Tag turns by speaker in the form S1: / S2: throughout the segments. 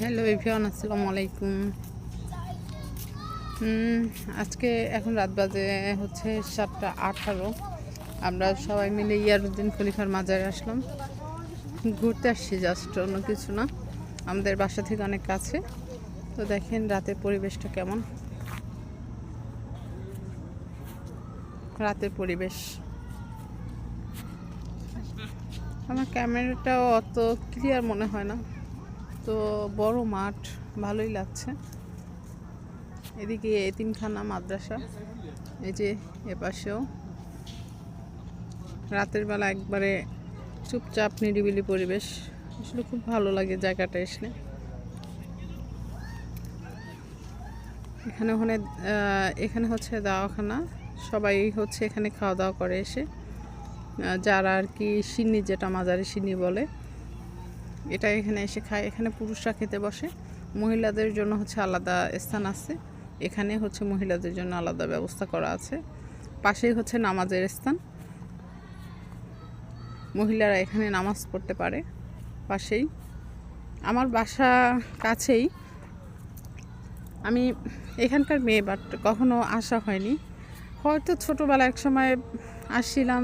S1: Hello avian আসসালামু আলাইকুম। আজকে এখন রাত বাজে হচ্ছে সাতটা আঠারো। আমরা সবাই মিলে ইয়ারুদ্দিন খলিফার মাজারে আসলাম। ঘুরতে আসছি জাস্ট অন্য কিছু না। আমাদের বাসা থেকে অনেক কাছে। তো দেখেন রাতের পরিবেশটা কেমন। রাতের পরিবেশ। আমার ক্যামেরাটাও অত ক্লিয়ার মনে হয় না। তো বড় মাঠ, ভালোই লাগছে। এদিকে এতিমখানা মাদ্রাসা, এই যে এপাশেও। রাতের বেলা একবারে চুপচাপ, নিরিবিলি পরিবেশ। আসলে খুব ভালো লাগে জায়গাটা এসলে। এখানে ওখানে এখানে হচ্ছে দাওয়াখানা। সবাই হচ্ছে এখানে খাওয়া দাওয়া করে এসে। যারা আর কি সিন্নি, যেটা মাজারে সিন্নি বলে এটা এখানে এসে খায়। এখানে পুরুষরা খেতে বসে। মহিলাদের জন্য হচ্ছে আলাদা স্থান আছে। এখানে হচ্ছে মহিলাদের জন্য আলাদা ব্যবস্থা করা আছে। পাশেই হচ্ছে নামাজের স্থান। মহিলারা এখানে নামাজ পড়তে পারে। পাশেই। আমার বাসা কাছেই। আমি এখানকার মেয়ে বাট কখনো আসা হয়নি। হয়তো ছোটোবেলা এক সময় আসছিলাম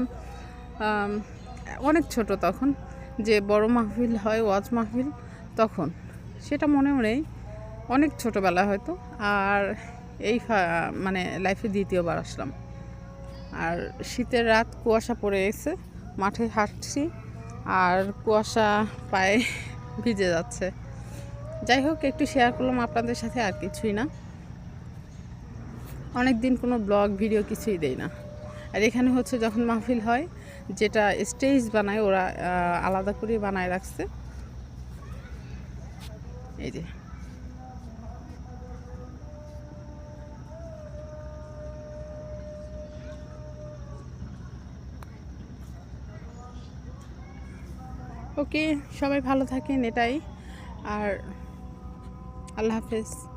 S1: অনেক ছোট তখন। যে বড় মাহফিল হয়, ওয়াজ মাহফিল, তখন। সেটা মনেও নেই অনেক ছোটোবেলা হয়তো, আর এই মানে লাইফে দ্বিতীয়বার আসলাম। আর শীতের রাত কুয়াশা পড়ে গেছে, মাঠে হাঁটছি, আর কুয়াশা পায়ে ভিজে যাচ্ছে। যাই হোক, একটু শেয়ার করলাম আপনাদের সাথে, আর কিছুই না। অনেক দিন কোনো ব্লগ ভিডিও কিছুই দেই না। আর এখানে হচ্ছে যখন মাহফিল হয় যেটা স্টেজ বানায়, ওরা আলাদা করে বানায় রাখছে। এই যে। ওকে, সবাই ভালো থাকেন, এটাই। আর আল্লাহ হাফেজ।